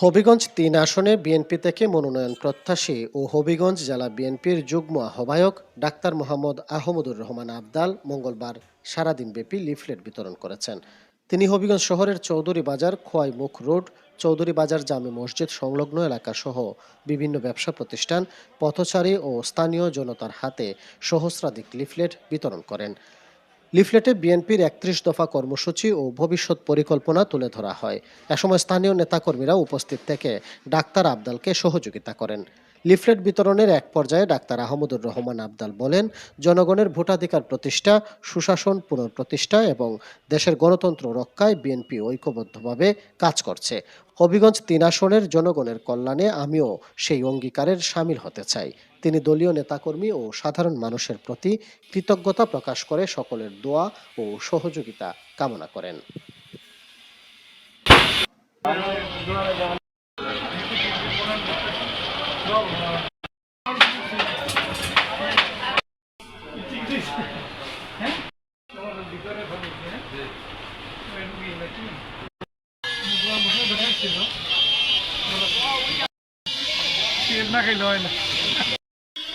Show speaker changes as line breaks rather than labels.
হবিগঞ্জ তিন আসনে বিএনপি থেকে মনোনয়ন প্রত্যাশী ও হবিগঞ্জ জেলা বিএনপির যুগ্ম আহ্বায়ক ডাক্তার মোহাম্মদ আহমদুর রহমান আবদাল মঙ্গলবার সারাদিনব্যাপী লিফলেট বিতরণ করেছেন। তিনি হবিগঞ্জ শহরের চৌধুরী বাজার, খোয়াই মুখ রোড, চৌধুরী বাজার জামে মসজিদ সংলগ্ন এলাকা সহ বিভিন্ন ব্যবসা প্রতিষ্ঠান, পথচারী ও স্থানীয় জনতার হাতে সহস্রাধিক লিফলেট বিতরণ করেন। লিফলেটে বিএনপির একত্রিশ দফা কর্মসূচি ও ভবিষ্যৎ পরিকল্পনা তুলে ধরা হয়। এ সময় স্থানীয় নেতাকর্মীরা উপস্থিত থেকে ডাক্তার আবদালকে সহযোগিতা করেন। লিফলেট বিতরণের এক পর্যায়ে ডাক্তার আহমদুর রহমান আবদাল বলেন, জনগণের ভোটাধিকার প্রতিষ্ঠা, সুশাসন পুনঃপ্রতিষ্ঠা এবং দেশের গণতন্ত্র রক্ষায় বিএনপি ঐক্যবদ্ধভাবে কাজ করছে। হবিগঞ্জ তিন আসনের জনগণের কল্যাণে আমিও সেই অঙ্গীকারের সামিল হতে চাই। তিনি দলীয় নেতাকর্মী ও সাধারণ মানুষের প্রতি কৃতজ্ঞতা প্রকাশ করে সকলের দোয়া ও সহযোগিতা কামনা করেন।
না হয় না।